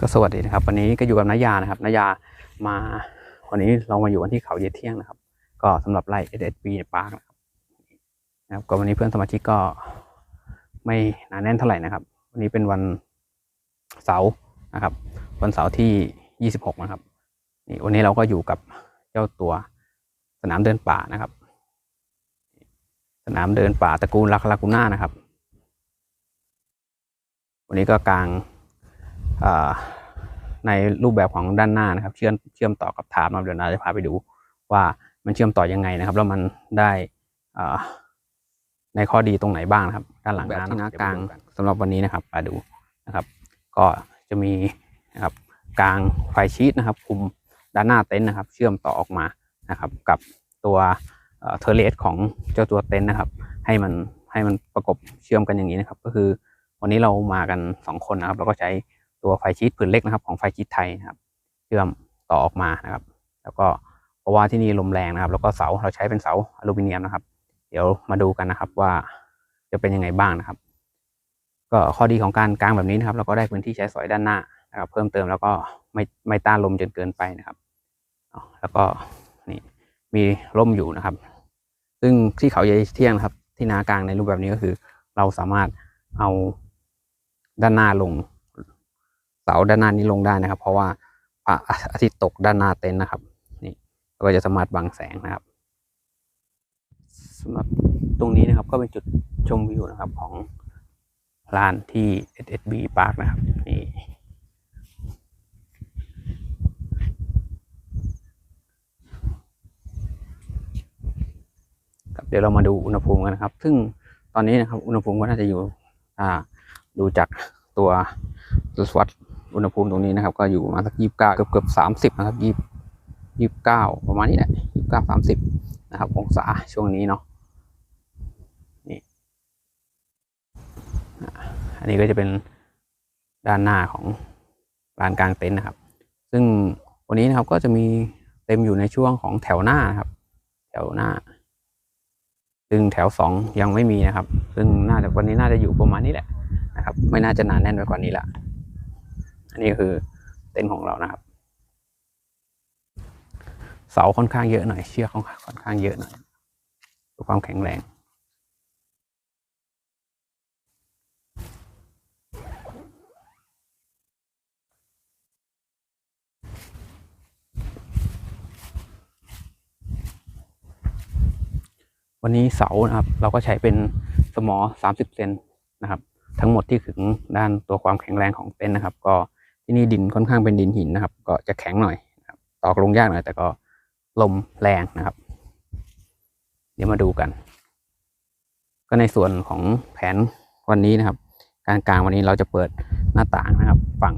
ก็สวัสดีนะครับ วันนี้ก็อยู่กับนายานะครับนายามาวันนี้เรามาอยู่กันที่เขาเยเที่ยงนะครับ ก็สำหรับไร่ SSB ปาร์คนะครับนะครับก็วันนี้เพื่อนสมาชิกก็ไม่หนาแน่นเท่าไหร่นะครับ วันนี้เป็นวันเสาร์นะครับ วันเสาร์ที่ 26 นะครับนี่วันนี้เราก็อยู่กับเจ้าตัวสนามเดินป่านะครับ สนามเดินป่าตระกูลลาคาลากูน่านะครับ วันนี้ก็กลาง ในรูปแบบของด้านหน้านะครับ เชื่อมเชื่อมต่อกับฐานมาเดี๋ยวนาจะพาไปดูว่ามันเชื่อมต่อยังไงนะครับ แล้วมันได้อ่าในข้อดีตรงไหนบ้างนะครับ ด้านหลังแบบที่น้ากลางสำหรับวันนี้นะครับมาดูนะครับ ก็จะมีนะครับกลางไฟชีตนะครับ คุมด้านหน้าเต็นท์นะครับ เชื่อมต่อออกมานะครับ กับตัวเทอร์เลสของเจ้าตัวเต็นท์นะครับ ให้มันให้มันประกบเชื่อมกันอย่างนี้นะครับ ก็คือวันนี้เรามากันสองคนนะครับ เราก็ใช้ ตัวไฟชีตผืนเล็กนะครับ ของไฟชีตไทยนะครับเชื่อมต่อออกมานะครับ แล้วก็เพราะว่าที่นี่ลมแรงนะครับ แล้วก็เสาเราใช้เป็นเสาอลูมิเนียมนะครับ เดี๋ยวมาดูกันนะครับว่าจะเป็นยังไงบ้างนะครับ ก็ข้อดีของการกางแบบนี้นะครับ เราก็ได้พื้นที่ใช้สอยด้านหน้านะครับ เพิ่มเติมแล้วก็ไม่ไม่ต้านลมจนเกินไปนะครับแล้วก็นี่มีร่มอยู่นะครับ ซึ่งที่เขาใหญ่เที่ยงนะครับ ที่นากลางในรูปแบบนี้ก็คือ เราสามารถเอาด้านหน้าลง เสาด้านหน้านี้ลงได้นะครับ เพราะว่าพระอาทิตย์ตกด้านหน้าเต็นท์นะครับ นี่เราก็จะสามารถบังแสงนะครับสำหรับตรงนี้นะครับก็เป็นจุดชมวิวนะครับของลานที่ SSB Park นะครับนี่ครับเดี๋ยวเรามาดูอุณหภูมิกันนะครับ ซึ่งตอนนี้นะครับ อุณหภูมิก็น่าจะอยู่ อ่า ดูจากตัวตัววัด อุณหภูมิตรงนี้นะครับ ก็อยู่ประมาณสักยี่สิบเก้าเกือบเกือบสามสิบนะครับยี่ยี่สิบเก้าประมาณนี้แหละยี่สิบเก้าสามสิบนะครับองศาช่วงนี้เนาะนี่อันนี้ก็จะเป็นด้านหน้าของลานกลางเต็นท์นะครับ ซึ่งวันนี้นะครับก็จะมีเต็มอยู่ในช่วงของแถวหน้านะครับ แถวหน้า ซึ่งแถวสองยังไม่มีนะครับ ซึ่งน่าจะวันนี้น่าจะอยู่ประมาณนี้แหละนะครับ ไม่น่าจะหนาแน่นไปกว่านี้ละ นนี้คือเต็นท์ของเรานะครับ เสาค่อนข้างเยอะหน่อย เชือกค่อนข้างเยอะหน่อยเพื่อความแข็งแรงวันนี้เสานะครับเราก็ใช้เป็นสมอ 30 เซนนะครับ ทั้งหมดที่ถึงด้านตัวความแข็งแรงของเต็นท์นะครับ ก็ ที่นี่ดินค่อนข้างเป็นดินหินนะครับ ก็จะแข็งหน่อยตอกลงยากหน่อย แต่ก็ลมแรงนะครับ เดี๋ยวมาดูกัน ก็ในส่วนของแผนวันนี้นะครับ การกลางวันนี้เราจะเปิดหน้าต่างนะครับ ฝั่ง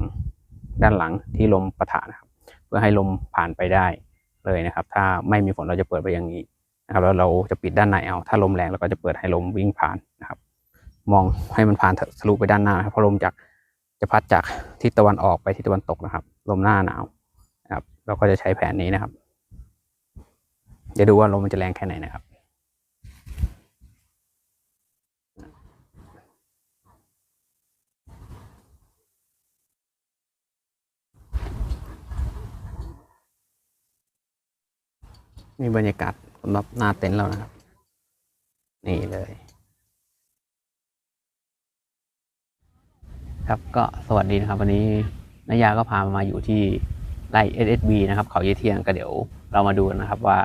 ด้านหลังที่ลมปะทะนะครับ เพื่อให้ลมผ่านไปได้เลยนะครับ ถ้าไม่มีฝนเราจะเปิดไปอย่างนี้นะครับแล้วเราจะปิดด้านในเอา ถ้าลมแรงเราก็จะเปิดให้ลมวิ่งผ่านนะครับ มองให้มันผ่านทะลุไปด้านหน้านะครับเพราะลมจาก จะพัดจากทิศตะวันออกไปทิศตะวันตกนะครับ ลมหน้าหนาวนะครับ เราก็จะใช้แผนนี้นะครับ เดี๋ยวดูว่าลมมันจะแรงแค่ไหนนะครับมีบรรยากาศสำหรับหน้าเต็นท์เรานะครับ นี่เลย ครับก็สวัสดีนะครับ วันนี้นายาก็พามาอยู่ที่ไร่ SSB นะครับเขาเยเทียงก็เดี๋ยวเรามาดูกันนะครับว่า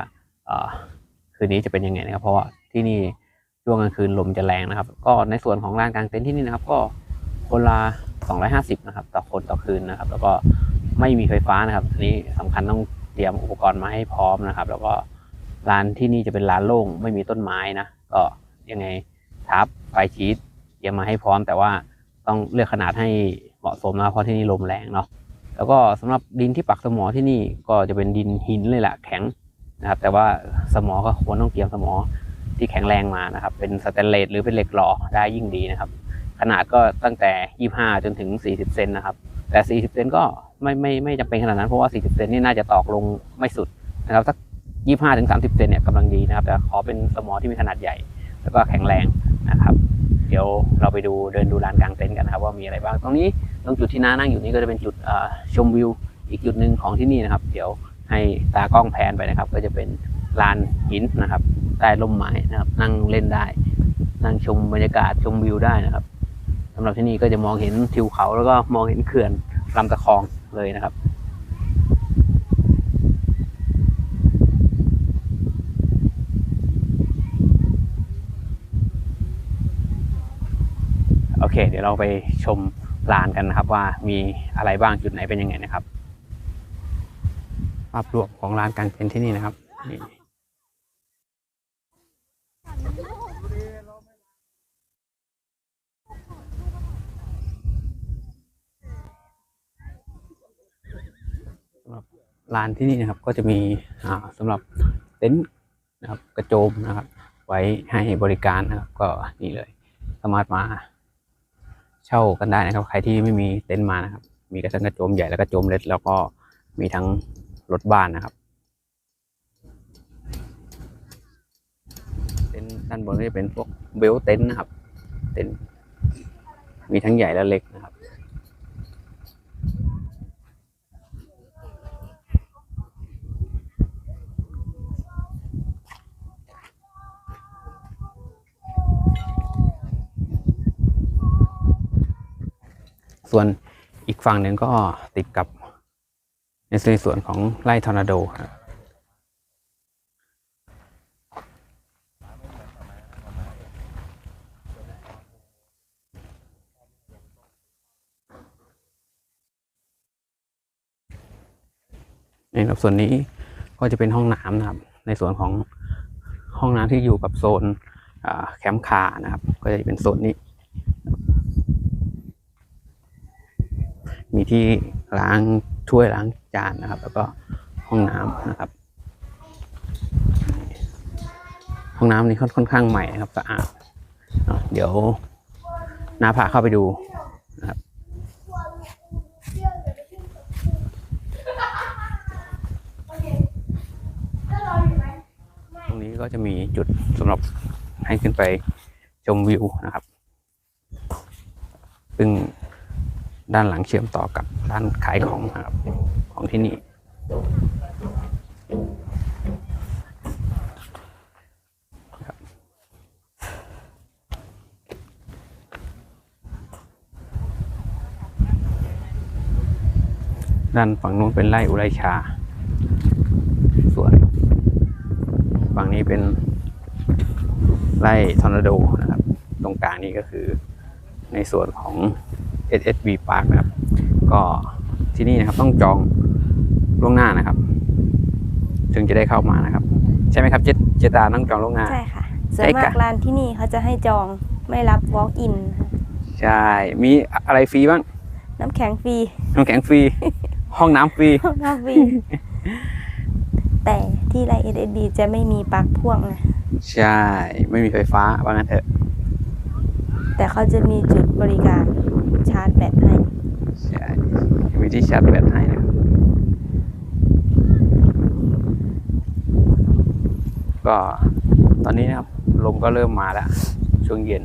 คืนนี้จะเป็นยังไงนะครับ เพราะว่าที่นี่ช่วงกลางคืนลมจะแรงนะครับ ก็ในส่วนของลานกลางเต็นท์ที่นี่นะครับ ก็คนละ250 นะครับ ต่อคนต่อคืนนะครับ แล้วก็ไม่มีไฟฟ้านะครับอันนี้สำคัญต้องเตรียมอุปกรณ์มาให้พร้อมนะครับ แล้วก็ร้านที่นี่จะเป็นร้านโล่งไม่มีต้นไม้นะก็ยังไงทับไฟชีตเตรียมมาให้พร้อมแต่ว่า ต้องเลือกขนาดให้เหมาะสมนะเพราะที่นี่ลมแรงเนาะแล้วก็สำหรับดินที่ปักสมอที่นี่ก็จะเป็นดินหินเลยแหละแข็งนะครับ แต่ว่าสมอก็ควรต้องเตรียมสมอที่แข็งแรงมานะครับ เป็นสแตนเลสหรือเป็นเหล็กหล่อได้ยิ่งดีนะครับ ขนาดก็ตั้งแต่ 25 จนถึง 40 เซนนะครับ แต่ 40 เซนก็ไม่ไม่ไม่จำเป็นขนาดนั้นเพราะว่า 40 เซนนี่น่าจะตอกลงไม่สุดนะครับสัก 25 ถึง 30 เซนเนี่ยกำลังดีนะครับ แต่ขอเป็นสมอที่มีขนาดใหญ่ แล้วก็แข็งแรงนะครับ ดี๋ยวดี๋ยวเราไปดูเดินดูลานกลางเต็นท์กันนะครับว่ามีอะไรบ้าง ตรงนี้ตรงจุดที่น้านั่งอยู่นี้ก็จะเป็นจุดชมวิว อีกจุดหนึ่งของที่นี่นะครับ เดี๋ยวให้ตากล้องแพนไปนะครับ ก็จะเป็นลานหินนะครับใต้ร่มไม้นะครับ นั่งเล่นได้ นั่งชมบรรยากาศชมวิวได้นะครับสำหรับที่นี่ก็จะมองเห็นทิวเขาแล้วก็มองเห็นเขื่อนลำตะคองเลยนะครับ เคเดี๋ยวเราไปชมลานกันนะครับ ว่ามีอะไรบ้างจุดไหนเป็นยังไงนะครับ ภาพรวมของลานกลางเต็นท์ที่นี่นะครับนี่สำหรับลานที่นี่นะครับก็จะมีอ่าสำหรับเต็นท์นะครับกระโจมนะครับ ไว้ให้บริการนะครับ ก็นี่เลย สามารถมา เช่ากันได้นะครับ ใครที่ไม่มีเต็นท์มานะครับ มีกระชังกระโจมใหญ่แล้วก็โจมเล็กแล้วก็มีทั้งรถบ้านนะครับเต็นท์ด้านบนก็จะเป็นพวกเบลเต็นท์นะครับ เต็นท์มีทั้งใหญ่และเล็กนะครับ ส่วนอีกฝั่งหนึ่งก็ติดกับในส่วนของไร่ทอร์นาโดครับนี่ครับส่วนนี้ก็จะเป็นห้องน้ำนะครับ ในส่วนของห้องน้ำที่อยู่กับโซนแคมป์คานะครับ ก็จะเป็นโซนนี้ มีที่ล้างถ้วยล้างจานนะครับ แล้วก็ห้องน้ำนะครับ ห้องน้ำนี้ค่อนข้างใหม่นะครับสะอาดเนอะเดี๋ยวนาพาเข้าไปดูนะครับตรงนี้ก็จะมีจุดสำหรับให้ขึ้นไปชมวิวนะครับ ซึ่ง ด้านหลังเชื่อมต่อกับร้านขายของครับของที่นี่ ด้านฝั่งนู้นเป็นไร่อุไรชา ส่วน ฝั่งนี้เป็นไร่ทอร์นาโดนะครับ ตรงกลางนี้ก็คือในส่วนของ SSB Park นะครับ ก็ที่นี่นะครับต้องจองล่วงหน้านะครับ ถึงจะได้เข้ามานะครับ ใช่ไหมครับเจเจตาต้องจองล่วงหน้า ใช่ค่ะส่ใช่วนมาค่ะกร้านที่นี่เขาจะให้จองไม่รับ walk in ค่ะใช่ มีอะไรฟรีบ้าง น้ำแข็งฟรีน้ำแข็งฟรี ห้องน้ำฟรี ห้องน้ำฟรี แต่ที่ไรเอ d จะไม่มีปลั๊กพ่วงนะ ใช่ ไม่มีไฟฟ้าว่างั้นเถอะ แต่เขาจะมีจุดบริการ ชาร์จแบตให้ใช่วิธีชาร์จแบตให้นะครับก็ตอนนี้นะครับลมก็เริ่มมาแล้วช่วงเย็น